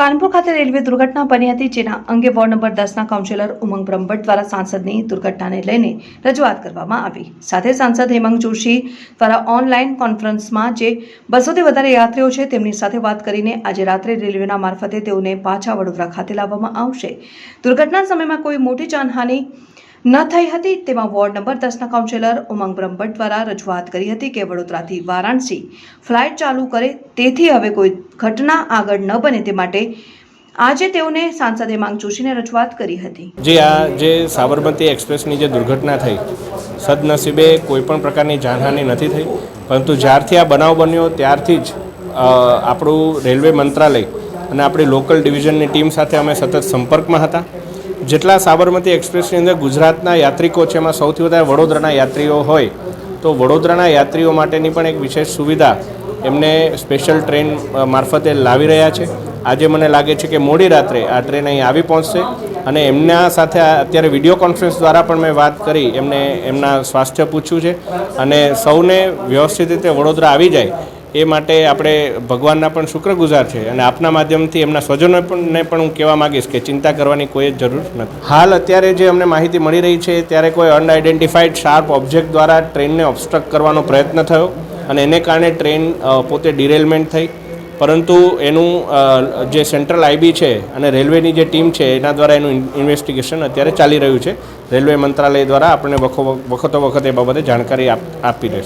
કાનપુર ખાતે રેલવે દુર્ઘટના બની હતી, જેના અંગે વોર્ડ નંબર દસના કાઉન્સિલર ઉમંગ બ્રહ્મભટ્ટ દ્વારા સાંસદની દુર્ઘટનાને લઈને રજૂઆત કરવામાં આવી. સાથે સાંસદ હેમંત જોશી દ્વારા ઓનલાઈન કોન્ફરન્સમાં જે બસોથી વધારે યાત્રીઓ છે, તેમની સાથે વાત કરીને આજે રાત્રે રેલવેના મારફતે તેઓને પાછા વડોદરા ખાતે લાવવામાં આવશે. દુર્ઘટના સમયમાં કોઈ મોટી જાનહાનિ ન થઈ હતી તેમાં વોર્ડ નંબર દસના કાઉન્સિલર ઉમંગ બ્રહ્મભટ્ટ દ્વારા રજૂઆત કરી હતી કે વડોદરાથી વારાણસી ફ્લાઇટ ચાલુ કરે તેથી હવે કોઈ ઘટના આગળ ન બને તે માટે આજે તેઓને સાંસદે માંગ જોશીને રજૂઆત કરી હતી. જે, આ જે સાબરમતી એક્સપ્રેસની જે દુર્ઘટના થઈ, સદનસીબે કોઈ પણ પ્રકારની જાનહાનિ નથી થઈ, પરંતુ જ્યારથી આ બનાવ બન્યો ત્યારથી જ આપણું રેલવે મંત્રાલય અને આપણી લોકલ ડિવિઝનની ટીમ સાથે અમે સતત સંપર્કમાં હતા. જેટલા સાબરમતી એક્સપ્રેસની અંદર ગુજરાતના યાત્રિકો છે, એમાં સૌથી વધારે વડોદરાના યાત્રીઓ હોય, તો વડોદરાના યાત્રીઓ માટેની પણ એક વિશેષ સુવિધા એમને સ્પેશિયલ ટ્રેન મારફતે લાવી રહ્યા છે. આજે મને લાગે છે કે મોડી રાત્રે આ ટ્રેન અહીં આવી પહોંચશે અને એમના સાથે અત્યારે વીડિયો કોન્ફરન્સ દ્વારા પણ મેં વાત કરી, એમને એમના સ્વાસ્થ્ય પૂછ્યું છે અને સૌને વ્યવસ્થિત રીતે વડોદરા આવી જાય એ માટે આપણે ભગવાનના પણ શુક્રગુજાર છે અને આપના માધ્યમથી એમના સ્વજનોને પણ હું કહેવા માગીશ કે ચિંતા કરવાની કોઈ જ જરૂર નથી. હાલ અત્યારે જે અમને માહિતી મળી રહી છે, ત્યારે કોઈ અનઆઇડેન્ટિફાઈડ શાર્પ ઓબ્જેક્ટ દ્વારા ટ્રેનને ઓબસ્ટ્રક્ટ કરવાનો પ્રયત્ન થયો અને એને કારણે ટ્રેન પોતે ડિરેલમેન્ટ થઈ. પરંતુ એનું જે સેન્ટ્રલ આઈબી છે અને રેલવેની જે ટીમ છે, એના દ્વારા એનું ઇન્વેસ્ટિગેશન અત્યારે ચાલી રહ્યું છે. રેલવે મંત્રાલય દ્વારા આપણને વખતો વખત એ બાબતે જાણકારી આપી રહેશે